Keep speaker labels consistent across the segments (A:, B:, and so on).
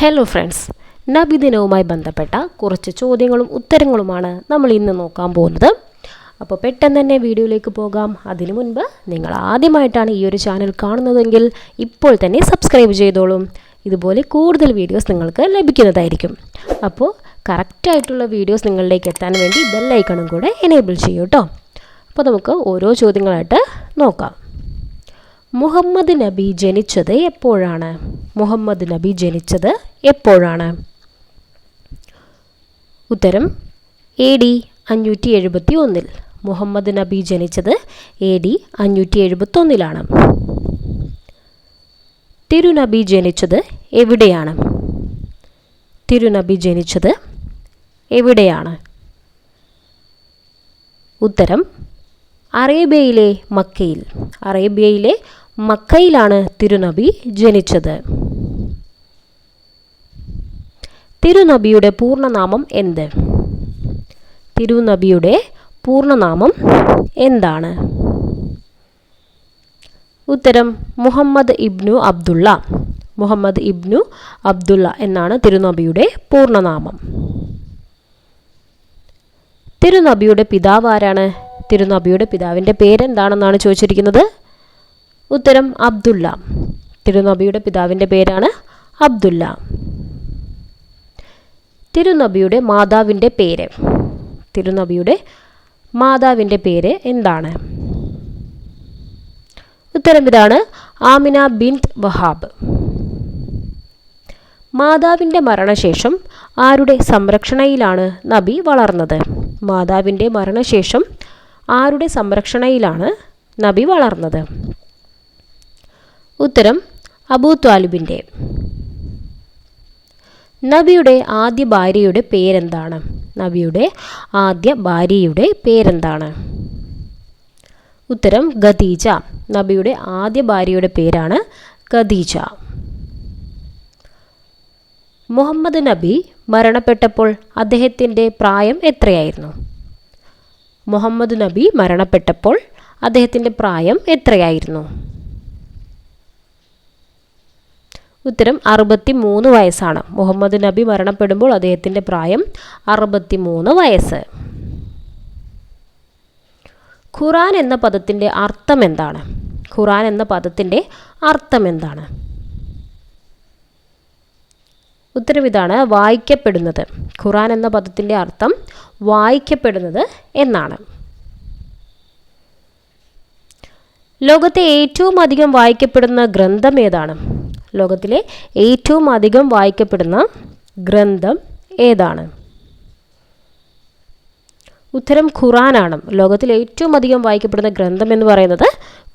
A: Hello friends നബിദിനവുമായി ബന്ധപ്പെട്ട കുറച്ച് ചോദ്യങ്ങളും ഉത്തരങ്ങളുമാണ് നമ്മൾ ഇന്ന് നോക്കാൻ പോകുന്നത്. അപ്പോൾ പെട്ടെന്ന് തന്നെ വീഡിയോയിലേക്ക് പോകാം. അതിനു മുൻപ് നിങ്ങൾ ആദ്യമായിട്ടാണ് ഈ ഒരു ചാനൽ കാണുന്നതെങ്കിൽ ഇപ്പോൾ തന്നെ സബ്സ്ക്രൈബ് ചെയ്തോളും. ഇതുപോലെ കൂടുതൽ വീഡിയോസ് നിങ്ങൾക്ക് ലഭിക്കുന്നതായിരിക്കും. അപ്പോൾ കറക്റ്റായിട്ടുള്ള വീഡിയോസ് നിങ്ങളിലേക്ക് എത്താൻ വേണ്ടി ബെല്ലൈക്കണും കൂടെ എനേബിൾ ചെയ്യൂ കേട്ടോ അപ്പോൾ നമുക്ക് ഓരോ ചോദ്യങ്ങളായിട്ട് നോക്കാം. മുഹമ്മദ് നബി ജനിച്ചത് എപ്പോഴാണ്? മുഹമ്മദ് നബി ജനിച്ചത് എപ്പോഴാണ്? ഉത്തരം എ ഡി അഞ്ഞൂറ്റി എഴുപത്തി ഒന്നിൽ മുഹമ്മദ് നബി ജനിച്ചത് എ ഡി അഞ്ഞൂറ്റി എഴുപത്തൊന്നിലാണ് തിരുനബി ജനിച്ചത് എവിടെയാണ്? തിരുനബി ജനിച്ചത് എവിടെയാണ്? ഉത്തരം അറേബ്യയിലെ മക്കയിൽ. അറേബ്യയിലെ മക്കയിലാണ് തിരുനബി ജനിച്ചത്. തിരുനബിയുടെ പൂർണനാമം എന്ത്? തിരുനബിയുടെ പൂർണനാമം എന്താണ്? ഉത്തരം മുഹമ്മദ് ഇബ്നു അബ്ദുള്ള. മുഹമ്മദ് ഇബ്നു അബ്ദുള്ള എന്നാണ് തിരുനബിയുടെ പൂർണനാമം തിരുനബിയുടെ പിതാവ് ആരാണ്? തിരുനബിയുടെ പിതാവിന്റെ പേരെന്താണെന്നാണ് ചോദിച്ചിരിക്കുന്നത്? ഉത്തരം അബ്ദുല്ല തിരുനബിയുടെ പിതാവിന്റെ പേരാണ് അബ്ദുല്ല തിരുനബിയുടെ മാതാവിന്റെ പേര്. തിരുനബിയുടെ മാതാവിന്റെ പേര് എന്താണ്? ഉത്തരം ഇതാണ് ആമിന ബിൻത് വഹാബ്. മാതാവിന്റെ മരണശേഷം ആരുടെ സംരക്ഷണയിലാണ് നബി വളർന്നത്? മാതാവിന്റെ മരണശേഷം ആരുടെ സംരക്ഷണയിലാണ് നബി വളർന്നത്? ഉത്തരം അബൂ ത്വാലിബിന്റെ നബിയുടെ ആദ്യ ഭാര്യയുടെ പേരെന്താണ്? നബിയുടെ ആദ്യ ഭാര്യയുടെ പേരെന്താണ്? ഉത്തരം ഖദീജ. നബിയുടെ ആദ്യ ഭാര്യയുടെ പേരാണ് ഖദീജ. മുഹമ്മദ് നബി മരണപ്പെട്ടപ്പോൾ അദ്ദേഹത്തിന്റെ പ്രായം എത്രയായിരുന്നു? മുഹമ്മദ് നബി മരണപ്പെട്ടപ്പോൾ അദ്ദേഹത്തിന്റെ പ്രായം എത്രയായിരുന്നു? ഉത്തരം അറുപത്തി മൂന്ന് വയസ്സാണ്. മുഹമ്മദ് നബി മരണപ്പെടുമ്പോൾ അദ്ദേഹത്തിന്റെ പ്രായം അറുപത്തി മൂന്ന് വയസ്സ്. ഖുറാൻ എന്ന പദത്തിന്റെ അർത്ഥം എന്താണ്? ഖുറാൻ എന്ന പദത്തിന്റെ അർത്ഥം എന്താണ്? ഉത്തരം ഇതാണ് വായിക്കപ്പെടുന്നത്. ഖുറാൻ എന്ന പദത്തിന്റെ അർത്ഥം വായിക്കപ്പെടുന്നത് എന്നാണ്. ലോകത്തെ ഏറ്റവും അധികം വായിക്കപ്പെടുന്ന ഗ്രന്ഥം ഏതാണ്? ലോകത്തിലെ ഏറ്റവും അധികം വായിക്കപ്പെടുന്ന ഗ്രന്ഥം ഏതാണ്? ഉത്തരം ഖുറാനാണ്. ലോകത്തിൽ ഏറ്റവും അധികം വായിക്കപ്പെടുന്ന ഗ്രന്ഥം എന്ന് പറയുന്നത്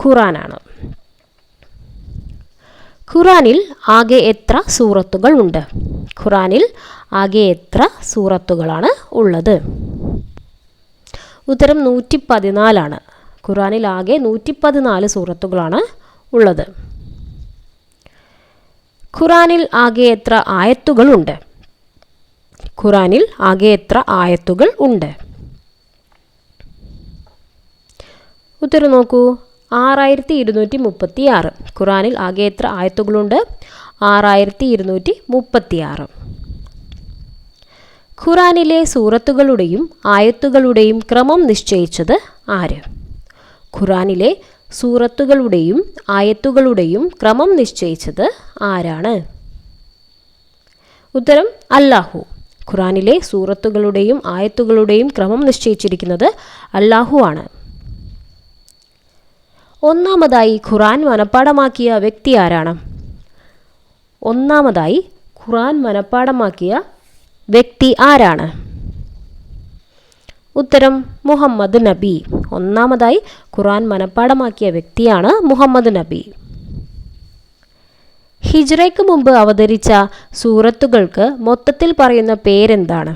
A: ഖുറാനാണ്. ഖുറാനിൽ ആകെ എത്ര സൂറത്തുകൾ ഉണ്ട്? ഖുറാനിൽ ആകെ എത്ര സൂറത്തുകളാണ് ഉള്ളത്? ഉത്തരം നൂറ്റി പതിനാലാണ് ഖുറാനിൽ ആകെ നൂറ്റി പതിനാല് സൂറത്തുകളാണ് ഉള്ളത്. ഖുറാനിൽ ആകെ എത്ര ആയത്തുകളുണ്ട് ഖുറാനിൽ ആകെ എത്ര ആയത്തുകൾ ഉണ്ട്? ഉത്തരം നോക്കൂ. ആറായിരത്തി ഇരുന്നൂറ്റി മുപ്പത്തി ആറ് ഖുറാനിൽ ആകെ എത്ര ആയത്തുകളുണ്ട് ആറായിരത്തി ഇരുന്നൂറ്റി മുപ്പത്തി ആറ് ഖുറാനിലെ സൂറത്തുകളുടെയും ആയത്തുകളുടെയും ക്രമം നിശ്ചയിച്ചത് ആര്? ഖുറാനിലെ സൂറത്തുകളുടെയും ആയത്തുകളുടെയും ക്രമം നിശ്ചയിച്ചത് ആരാണ്? ഉത്തരം അല്ലാഹു. ഖുറാനിലെ സൂറത്തുകളുടെയും ആയത്തുകളുടെയും ക്രമം നിശ്ചയിച്ചിരിക്കുന്നത് അല്ലാഹു ആണ്. ഒന്നാമതായി ഖുറാൻ മനഃപ്പാടമാക്കിയ വ്യക്തി ആരാണ്? ഒന്നാമതായി ഖുറാൻ മനഃപ്പാടമാക്കിയ വ്യക്തി ആരാണ്? ഉത്തരം മുഹമ്മദ് നബി. ഒന്നാമതായി ഖുറാൻ മനഃപ്പാടമാക്കിയ വ്യക്തിയാണ് മുഹമ്മദ് നബി. ഹിജ്റയ്ക്ക് മുമ്പ് അവതരിച്ച സൂറത്തുകൾക്ക് മൊത്തത്തിൽ പറയുന്ന പേരെന്താണ്?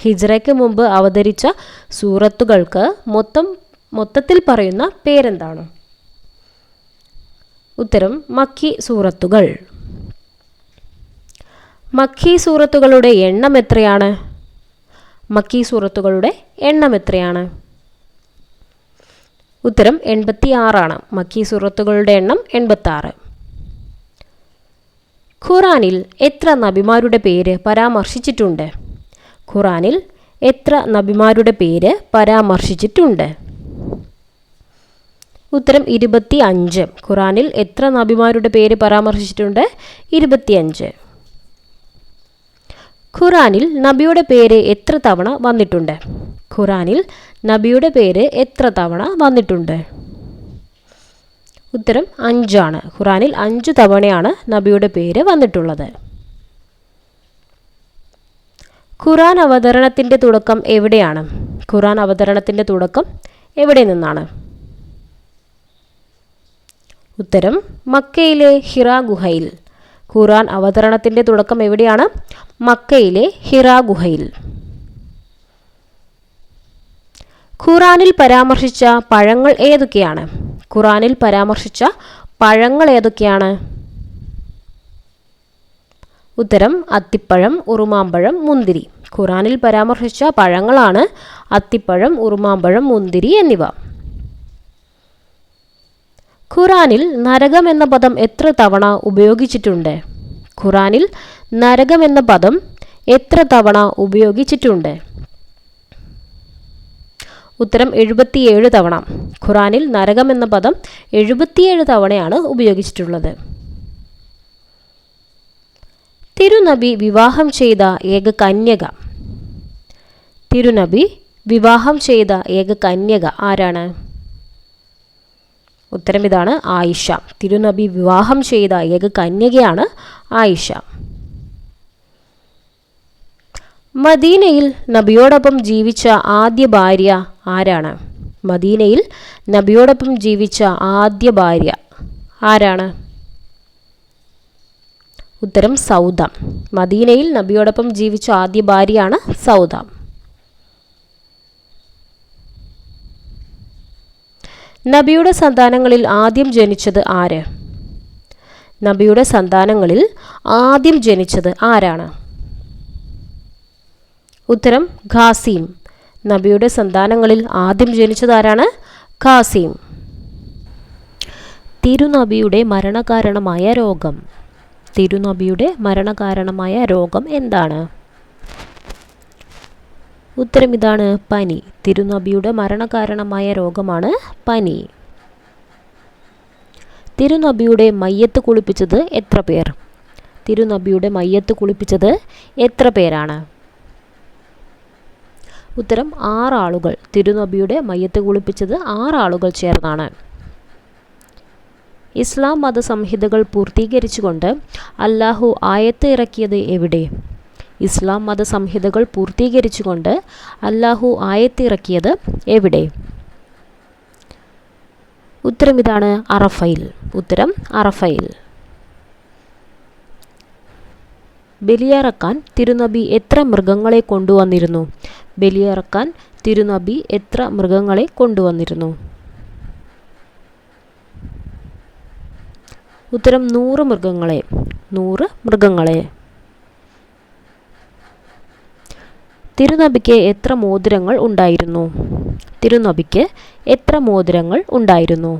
A: ഹിജ്റയ്ക്ക് മുമ്പ് അവതരിച്ച സൂറത്തുകൾക്ക് മൊത്തം മൊത്തത്തിൽ പറയുന്ന പേരെന്താണ്? ഉത്തരം മക്കി സൂറത്തുകൾ. മക്കി സൂറത്തുകളുടെ എണ്ണം എത്രയാണ്? മക്കി സൂറത്തുകളുടെ എണ്ണം എത്രയാണ്? ഉത്തരം എൺപത്തി ആറാണ് മക്കീ സൂറത്തുകളുടെ എണ്ണം എൺപത്തി ആറ് ഖുറാനിൽ എത്ര നബിമാരുടെ പേര് പരാമർശിച്ചിട്ടുണ്ട്? ഖുറാനിൽ എത്ര നബിമാരുടെ പേര് പരാമർശിച്ചിട്ടുണ്ട്? ഉത്തരം ഇരുപത്തി അഞ്ച് ഖുറാനിൽ എത്ര നബിമാരുടെ പേര് പരാമർശിച്ചിട്ടുണ്ട്? ഇരുപത്തിയഞ്ച്. ഖുറാനിൽ നബിയുടെ പേര് എത്ര തവണ വന്നിട്ടുണ്ട്? ഖുറാനിൽ നബിയുടെ പേര് എത്ര തവണ വന്നിട്ടുണ്ട്? ഉത്തരം അഞ്ചാണ്. ഖുറാനിൽ അഞ്ച് തവണയാണ് നബിയുടെ പേര് വന്നിട്ടുള്ളത്. ഖുറാൻ അവതരണത്തിന്റെ തുടക്കം എവിടെയാണ്? ഖുറാൻ അവതരണത്തിന്റെ തുടക്കം എവിടെ നിന്നാണ്? ഉത്തരം മക്കയിലെ ഹിറ ഗുഹയിൽ. ഖുറാൻ അവതരണത്തിന്റെ തുടക്കം എവിടെയാണ്? മക്കയിലെ ഹിറ ഗുഹയിൽ. ഖുറാനിൽ പരാമർശിച്ച പഴങ്ങൾ ഏതൊക്കെയാണ്? ഖുറാനിൽ പരാമർശിച്ച പഴങ്ങൾ ഏതൊക്കെയാണ്? ഉത്തരം അത്തിപ്പഴം ഉറുമാമ്പഴം മുന്തിരി. ഖുറാനിൽ പരാമർശിച്ച പഴങ്ങളാണ് അത്തിപ്പഴം ഉറുമാമ്പഴം മുന്തിരി എന്നിവ. ഖുറാനിൽ നരകം എന്ന പദം എത്ര തവണ ഉപയോഗിച്ചിട്ടുണ്ട്? ഖുറാനിൽ നരകം എന്ന പദം എത്ര തവണ ഉപയോഗിച്ചിട്ടുണ്ട്? ഉത്തരം എഴുപത്തിയേഴ് തവണ. ഖുറാനിൽ നരകം എന്ന പദം എഴുപത്തിയേഴ് തവണയാണ് ഉപയോഗിച്ചിട്ടുള്ളത്. തിരുനബി വിവാഹം ചെയ്ത ഏക കന്യക. തിരുനബി വിവാഹം ചെയ്ത ഏക കന്യക ആരാണ്? ഉത്തരം ഇതാണ് ആയിഷ. തിരുനബി വിവാഹം ചെയ്ത ഏക കന്യകയാണ് ആയിഷ. മദീനയിൽ നബിയോടൊപ്പം ജീവിച്ച ആദ്യ ഭാര്യ ആരാണ്? മദീനയിൽ നബിയോടൊപ്പം ജീവിച്ച ആദ്യ ഭാര്യ ആരാണ്? ഉത്തരം സൗദ. മദീനയിൽ നബിയോടൊപ്പം ജീവിച്ച ആദ്യ ഭാര്യയാണ് സൗദ. നബിയുടെ സന്താനങ്ങളിൽ ആദ്യം ജനിച്ചത് ആര്? നബിയുടെ സന്താനങ്ങളിൽ ആദ്യം ജനിച്ചത് ആരാണ്? ഉത്തരം ഖാസീം. നബിയുടെ സന്താനങ്ങളിൽ ആദ്യം ജനിച്ചതാരാണ് ഖാസിം. തിരുനബിയുടെ മരണകാരണമായ രോഗം. തിരുനബിയുടെ മരണകാരണമായ രോഗം എന്താണ്? ഉത്തരം ഇതാണ് പനി. തിരുനബിയുടെ മരണകാരണമായ രോഗമാണ് പനി. തിരുനബിയുടെ മയ്യത്ത് കുളിപ്പിച്ചത് എത്ര പേർ? തിരുനബിയുടെ മയ്യത്ത് കുളിപ്പിച്ചത് എത്ര പേരാണ്? ഉത്തരം ആറാളുകൾ. തിരുനബിയുടെ മയ്യത്ത് കുളിപ്പിച്ചത് ആറാളുകൾ ചേർന്നാണ്. ഇസ്ലാം മത സംഹിതകൾ പൂർത്തീകരിച്ചുകൊണ്ട് അല്ലാഹു ആയത്ത് ഇറക്കിയത് എവിടെ? ഇസ്ലാം മത സംഹിതകൾ പൂർത്തീകരിച്ചുകൊണ്ട് അല്ലാഹു ആയത്ത് ഇറക്കിയത് എവിടെ? ഉത്തരം ഇതാണ് അറഫയിൽ. ഉത്തരം അറഫയിൽ. ബലിയറക്കാൻ തിരുനബി എത്ര മൃഗങ്ങളെ കൊണ്ടുവന്നിരുന്നു? ബലിയറക്കാൻ തിരുനബി എത്ര മൃഗങ്ങളെ കൊണ്ടുവന്നിരുന്നു? ഉത്തരം നൂറ് മൃഗങ്ങളെ. നൂറ് മൃഗങ്ങളെ. തിരുനബിക്ക് എത്ര മോതിരങ്ങൾ ഉണ്ടായിരുന്നു? തിരുനബിക്ക് എത്ര മോതിരങ്ങൾ ഉണ്ടായിരുന്നു?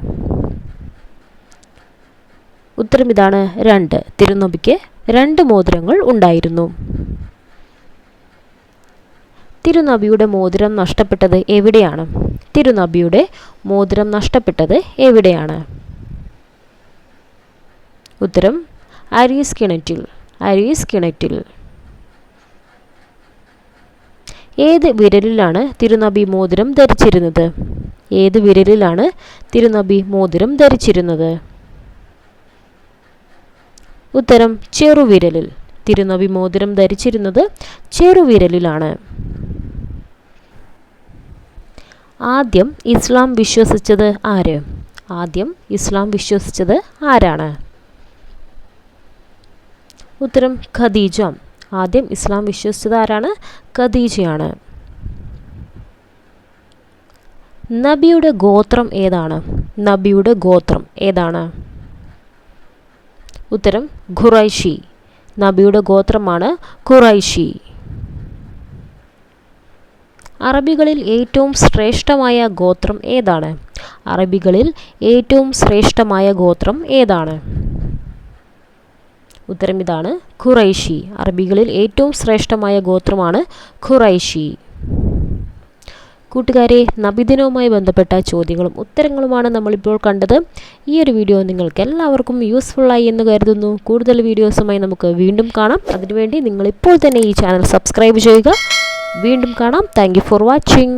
A: ഉത്തരം ഇതാണ് രണ്ട്. തിരുനബിക്ക് രണ്ട് മോതിരങ്ങൾ ഉണ്ടായിരുന്നു. തിരുനബിയുടെ മോതിരം നഷ്ടപ്പെട്ടത് എവിടെയാണ്? തിരുനബിയുടെ മോതിരം നഷ്ടപ്പെട്ടത് എവിടെയാണ്? ഉത്തരം അരീസ് കിണറ്റിൽ അരീസ് കിണറ്റിൽ. ഏത് വിരലിലാണ് തിരുനബി മോതിരം ധരിച്ചിരുന്നത്? ഏത് വിരലിലാണ് തിരുനബി മോതിരം ധരിച്ചിരുന്നത്? ഉത്തരം ചെറുവിരലിൽ. തിരുനബി മോതിരം ധരിച്ചിരുന്നത് ചെറുവിരലിലാണ്. ആദ്യം ഇസ്ലാം വിശ്വസിച്ചത് ആര്? ആദ്യം ഇസ്ലാം വിശ്വസിച്ചത് ആരാണ്? ഉത്തരം ഖദീജ. ആദ്യം ഇസ്ലാം വിശ്വസിച്ചത് ആരാണ്? ഖദീജയാണ്. നബിയുടെ ഗോത്രം ഏതാണ്? നബിയുടെ ഗോത്രം ഏതാണ്? ഉത്തരം ഖുറൈഷി നബിയുടെ ഗോത്രമാണ് ഖുറൈഷി അറബികളിൽ ഏറ്റവും ശ്രേഷ്ഠമായ ഗോത്രം ഏതാണ്? അറബികളിൽ ഏറ്റവും ശ്രേഷ്ഠമായ ഗോത്രം ഏതാണ്? ഉത്തരം ഇതാണ് ഖുറൈഷി അറബികളിൽ ഏറ്റവും ശ്രേഷ്ഠമായ ഗോത്രമാണ് ഖുറൈഷി കൂട്ടുകാരെ നബിദിനവുമായി ബന്ധപ്പെട്ട ചോദ്യങ്ങളും ഉത്തരങ്ങളുമാണ് നമ്മളിപ്പോൾ കണ്ടത്. ഈ ഒരു വീഡിയോ നിങ്ങൾക്ക് എല്ലാവർക്കും യൂസ്ഫുള്ളായി എന്ന് കരുതുന്നു. കൂടുതൽ വീഡിയോസുമായി നമുക്ക് വീണ്ടും കാണാം. അതിനുവേണ്ടി നിങ്ങൾ ഇപ്പോൾ തന്നെ ഈ ചാനൽ സബ്സ്ക്രൈബ് ചെയ്യുക. വീണ്ടും കാണാം. Thank for watching